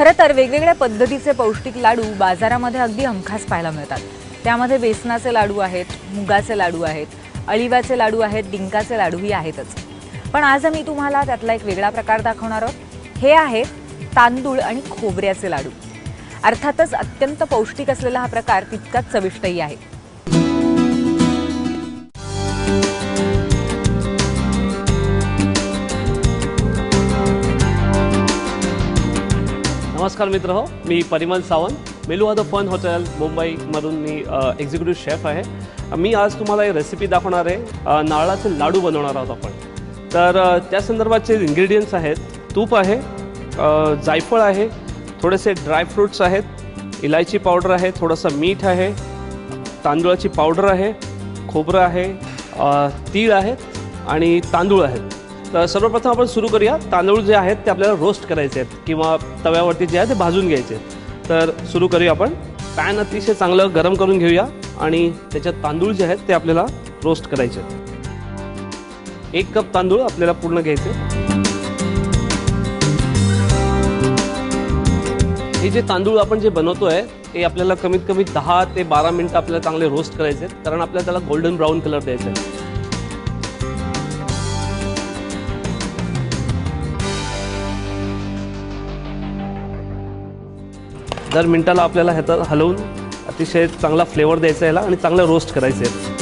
खरं तर वेगवेगळ्या पद्धतीचे पौष्टिक लाडू बाजारामध्ये अगदी हमखास पाहायला मिळतात. त्यामध्ये बेसनाचे लाडू आहेत मुगाचे लाडू आहेत अळिव्याचे लाडू आहेत डिंकाचे लाडूही आहेतच. पण आज मी तुम्हाला त्यातला एक वेगळा प्रकार दाखवणार आहोत. हे आहेत तांदूळ आणि खोबऱ्याचे लाडू. अर्थातच अत्यंत पौष्टिक असलेला हा प्रकार तितकाच चविष्टही आहे. नमस्कार मित्र हो मी परिमल सावंत. मेलू द फन हॉटेल मुंबईमधून मी एक्झिक्युटिव्ह शेफ आहे. मी आज तुम्हाला एक रेसिपी दाखवणार आहे. नारळाचे लाडू बनवणार आहोत आपण. तर त्या संदर्भाचे इन्ग्रेडियंट्स आहेत. तूप आहे जायफळ आहे थोडेसे ड्रायफ्रूट्स आहेत इलायची पावडर आहे थोडंसं मीठ आहे तांदूळाची पावडर आहे खोबरं आहे तीळ आहेत आणि तांदूळ आहेत. तर सर्वप्रथम आपण सुरू करूया. तांदूळ जे आहेत ते आपल्याला रोस्ट करायचे आहेत किंवा तव्यावरती जे आहे ते भाजून घ्यायचे आहेत. तर सुरू करूया आपण. पॅन अतिशय चांगलं गरम करून घेऊया आणि त्याच्यात तांदूळ जे आहेत ते आपल्याला रोस्ट करायचे आहेत. एक कप तांदूळ आपल्याला पूर्ण घ्यायचे हे जे तांदूळ आपण जे बनवतोय ते आपल्याला कमीत कमी दहा ते बारा मिनिटं आपल्याला चांगले रोस्ट करायचे आहेत. कारण आपल्याला त्याला गोल्डन ब्राऊन कलर द्यायचा आहे दर मिनटाला आपल्याला ह्याचं हलवून अतिशय चांगला फ्लेवर द्यायचा याला आणि चांगलं रोस्ट करायचं आहे.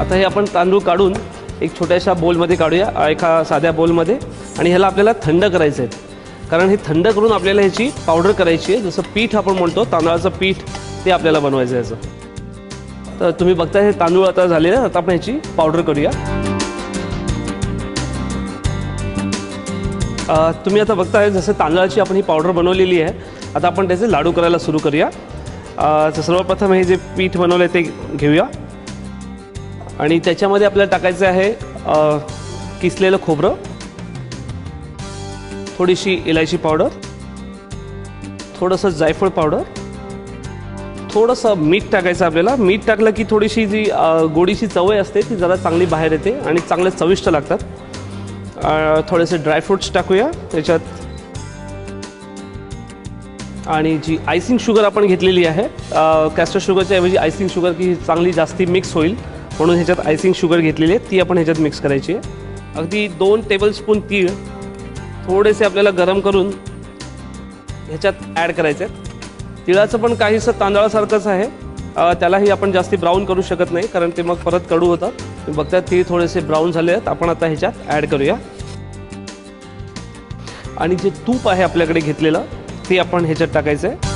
आता हे आपण तांदूळ काढून एक छोट्याशा बोलमध्ये काढूया एका साध्या बोलमध्ये. आणि ह्याला आपल्याला थंड करायचं आहे. कारण हे थंड करून आपल्याला ह्याची पावडर करायची आहे. जसं पीठ आपण म्हणतो तांदळाचं पीठ ते आपल्याला बनवायचं आहे याचं तर तुम्ही बघताय हे तांदूळ आता झालेलं आता आपण ह्याची पावडर करूया. तुम्ही आता बघताय जसं तांदळाची आपण ही पावडर बनवलेली आहे आता आपण त्याचे लाडू करायला सुरू करूया. तर सर्वप्रथम हे जे पीठ बनवलं आहे ते घेऊया. आणि त्याच्यामध्ये आपल्याला टाकायचं आहे किसलेलं खोबरं. थोडीशी इलायची पावडर. थोडंसं जायफळ पावडर. थोडंसं मीठ टाकायचं आपल्याला. मीठ टाकलं की थोडीशी जी गोडीची चवय असते ती जरा चांगली बाहेर येते आणि चांगले चविष्ट लागतात. थोडेसे ड्रायफ्रुट्स टाकूया त्याच्यात. आणि जी आयसिंग शुगर आपण घेतलेली आहे कॅस्टर शुगरच्या ऐवजी आयसिंग शुगर की चांगली जास्ती मिक्स होईल म्हणून ह्याच्यात आयसिंग शुगर घेतलेली आहे ती आपण ह्याच्यात मिक्स करायची आहे. अगदी दोन टेबलस्पून तीळ थोडेसे आपल्याला गरम करून ह्याच्यात ॲड करायचे आहेत. तिळाचं पण काहीसं तांदळासारखंच आहे. त्यालाही आपण जास्ती ब्राऊन करू शकत नाही कारण ते मग परत कडू होतात तुम्ही बघता ते थोडेसे ब्राऊन झाले आहेत. आपण आता ह्याच्यात ॲड करूया. आणि जे तूप आहे आपल्याकडे घेतलेलं ते आपण ह्याच्यात टाकायचं आहे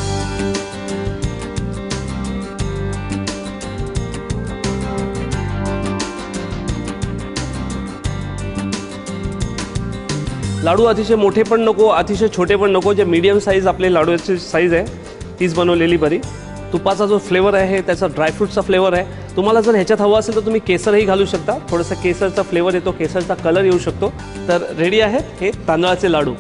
लाडू अतिशय मोठे पण नको अतिशय छोटे पण नको. जे मीडियम साईज आपले लाडूची साईज आहे तीच बनवलेली बरी. तुपाचा जो फ्लेवर आहे त्याचा ड्रायफ्रूटचा फ्लेवर आहे. तुम्हाला जर ह्याच्यात हवं असेल तर तुम्ही केसरही घालू शकता. थोडासा केसरचा फ्लेवर येतो केसरचा कलर येऊ शकतो. तर रेडी आहेत हे तांदळाचे लाडू.